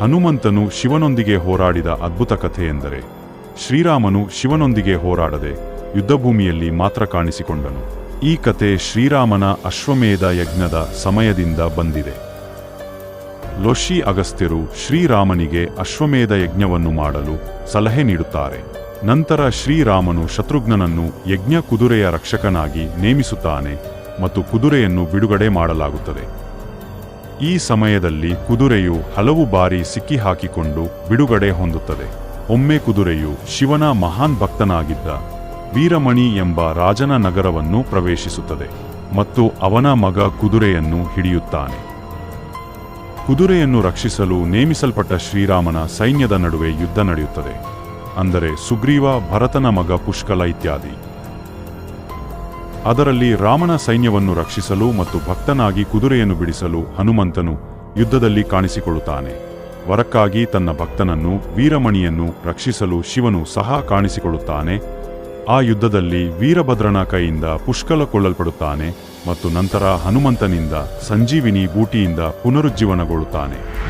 ಹನುಮಂತನು ಶಿವನೊಂದಿಗೆ ಹೋರಾಡಿದ ಅದ್ಭುತ ಕಥೆಯೆಂದರೆ ಶ್ರೀರಾಮನು ಶಿವನೊಂದಿಗೆ ಹೋರಾಡದೆ ಯುದ್ಧಭೂಮಿಯಲ್ಲಿ ಮಾತ್ರ ಕಾಣಿಸಿಕೊಂಡನು. ಈ ಕತೆ ಶ್ರೀರಾಮನ ಅಶ್ವಮೇಧ ಯಜ್ಞದ ಸಮಯದಿಂದ ಬಂದಿದೆ. ಲೋಷಿ ಅಗಸ್ತ್ಯರು ಶ್ರೀರಾಮನಿಗೆ ಅಶ್ವಮೇಧ ಯಜ್ಞವನ್ನು ಮಾಡಲು ಸಲಹೆ ನೀಡುತ್ತಾರೆ. ನಂತರ ಶ್ರೀರಾಮನು ಶತ್ರುಘ್ನನನ್ನು ಯಜ್ಞ ಕುದುರೆಯ ರಕ್ಷಕನಾಗಿ ನೇಮಿಸುತ್ತಾನೆ ಮತ್ತು ಕುದುರೆಯನ್ನು ಬಿಡುಗಡೆ ಮಾಡಲಾಗುತ್ತದೆ. ಈ ಸಮಯದಲ್ಲಿ ಕುದುರೆಯು ಹಲವು ಬಾರಿ ಸಿಕ್ಕಿಹಾಕಿಕೊಂಡು ಬಿಡುಗಡೆ ಹೊಂದುತ್ತದೆ. ಒಮ್ಮೆ ಕುದುರೆಯು ಶಿವನ ಮಹಾನ್ ಭಕ್ತನಾಗಿದ್ದ ವೀರಮಣಿ ಎಂಬ ರಾಜನ ನಗರವನ್ನು ಪ್ರವೇಶಿಸುತ್ತದೆ ಮತ್ತು ಅವನ ಮಗ ಕುದುರೆಯನ್ನು ಹಿಡಿಯುತ್ತಾನೆ. ಕುದುರೆಯನ್ನು ರಕ್ಷಿಸಲು ನೇಮಿಸಲ್ಪಟ್ಟ ಶ್ರೀರಾಮನ ಸೈನ್ಯದ ನಡುವೆ ಯುದ್ಧ ನಡೆಯುತ್ತದೆ. ಅಂದರೆ ಸುಗ್ರೀವ, ಭರತನ ಮಗ ಪುಷ್ಕಲ ಇತ್ಯಾದಿ. ಅದರಲ್ಲಿ ರಾಮನ ಸೈನ್ಯವನ್ನು ರಕ್ಷಿಸಲು ಮತ್ತು ಭಕ್ತನಾಗಿ ಕುದುರೆಯನ್ನು ಬಿಡಿಸಲು ಹನುಮಂತನು ಯುದ್ಧದಲ್ಲಿ ಕಾಣಿಸಿಕೊಳ್ಳುತ್ತಾನೆ. ವರಕ್ಕಾಗಿ ತನ್ನ ಭಕ್ತನನ್ನು, ವೀರಮಣಿಯನ್ನು ರಕ್ಷಿಸಲು ಶಿವನು ಸಹ ಕಾಣಿಸಿಕೊಳ್ಳುತ್ತಾನೆ. ಆ ಯುದ್ಧದಲ್ಲಿ ವೀರಭದ್ರನ ಕೈಯಿಂದ ಪುಷ್ಕಲ ಕೊಳ್ಳಲ್ಪಡುತ್ತಾನೆ ಮತ್ತು ನಂತರ ಹನುಮಂತನಿಂದ ಸಂಜೀವಿನಿ ಬೂಟಿಯಿಂದ ಪುನರುಜ್ಜೀವನಗೊಳ್ಳುತ್ತಾನೆ.